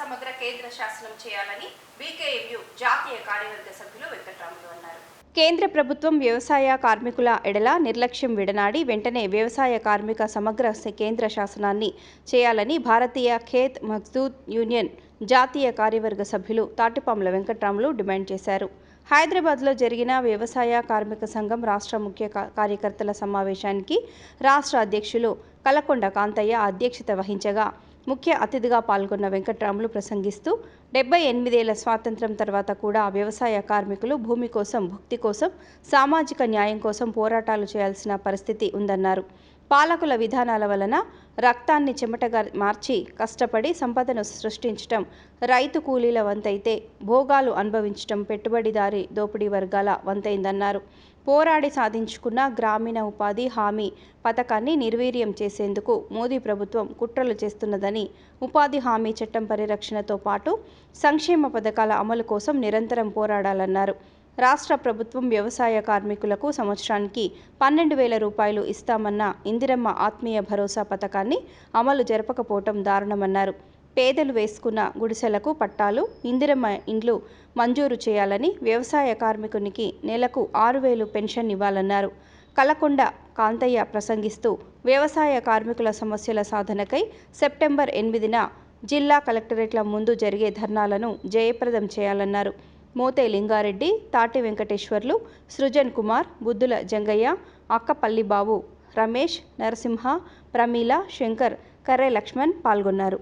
సమగ్ర కేంద్ర శాసనం చేయాలని బీకేఎంయు జాతీయ కార్యవర్గ సభ్యులు వెంకట్రాములు అన్నారు. కేంద్ర ప్రభుత్వం వ్యవసాయ కార్మికుల ఎడల నిర్లక్ష్యం విడనాడి వెంటనే వ్యవసాయ కార్మిక సమగ్ర కేంద్ర శాసనాన్ని చేయాలని భారతీయ ఖేత్ మజ్దూర్ యూనియన్ జాతీయ కార్యవర్గ సభ్యులు తాటిపాముల వెంకట్రాములు డిమాండ్ చేశారు. హైదరాబాద్లో జరిగిన వ్యవసాయ కార్మిక సంఘం రాష్ట్ర ముఖ్య కార్యకర్తల సమావేశానికి రాష్ట్ర అధ్యక్షులు కలకొండ కాంతయ్య అధ్యక్షత వహించగా ముఖ్య అతిథిగా పాల్గొన్న వెంకట్రాములు ప్రసంగిస్తూ డెబ్బై ఎనిమిదేళ్ళ స్వాతంత్ర్యం తర్వాత కూడా వ్యవసాయ కార్మికులు భూమి కోసం భుక్తి కోసం సామాజిక న్యాయం కోసం పోరాటాలు చేయాల్సిన పరిస్థితి ఉందన్నారు. పాలకుల విధానాల వలన రక్తాన్ని చెమటగా మార్చి కష్టపడి సంపదను సృష్టించటం రైతు కూలీల వంతైతే భోగాలు అనుభవించటం పెట్టుబడిదారి దోపిడీ వర్గాల వంతైందన్నారు. పోరాడి సాధించుకున్న గ్రామీణ ఉపాధి హామీ పథకాన్ని నిర్వీర్యం చేసేందుకు మోదీ ప్రభుత్వం కుట్రలు చేస్తున్నదని ఉపాధి హామీ చట్టం పరిరక్షణతో పాటు సంక్షేమ పథకాల అమలు కోసం నిరంతరం పోరాడాలన్నారు. రాష్ట్ర ప్రభుత్వం వ్యవసాయ కార్మికులకు సంవత్సరానికి పన్నెండు వేల రూపాయలు ఇస్తామన్న ఇందిరమ్మ ఆత్మీయ భరోసా పథకాన్ని అమలు జరపకపోవటం దారుణమన్నారు. పేదలు వేసుకున్న గుడిసెలకు పట్టాలు ఇందిరమ్మ ఇండ్లు మంజూరు చేయాలని వ్యవసాయ కార్మికునికి నెలకు ఆరు వేలు పెన్షన్ ఇవ్వాలన్నారు. కలకొండ కాంతయ్య ప్రసంగిస్తూ వ్యవసాయ కార్మికుల సమస్యల సాధనకై సెప్టెంబర్ ఎనిమిదిన జిల్లా కలెక్టరేట్ల ముందు జరిగే ధర్నాలను జయప్రదం చేయాలన్నారు. మోతే లింగారెడ్డి తాటి వెంకటేశ్వర్లు సృజన్ కుమార్ బుద్ధుల జంగయ్య అక్కపల్లి బాబు రమేష్ నరసింహ ప్రమీల శంకర్ కర్రే లక్ష్మణ్ పాల్గొన్నారు.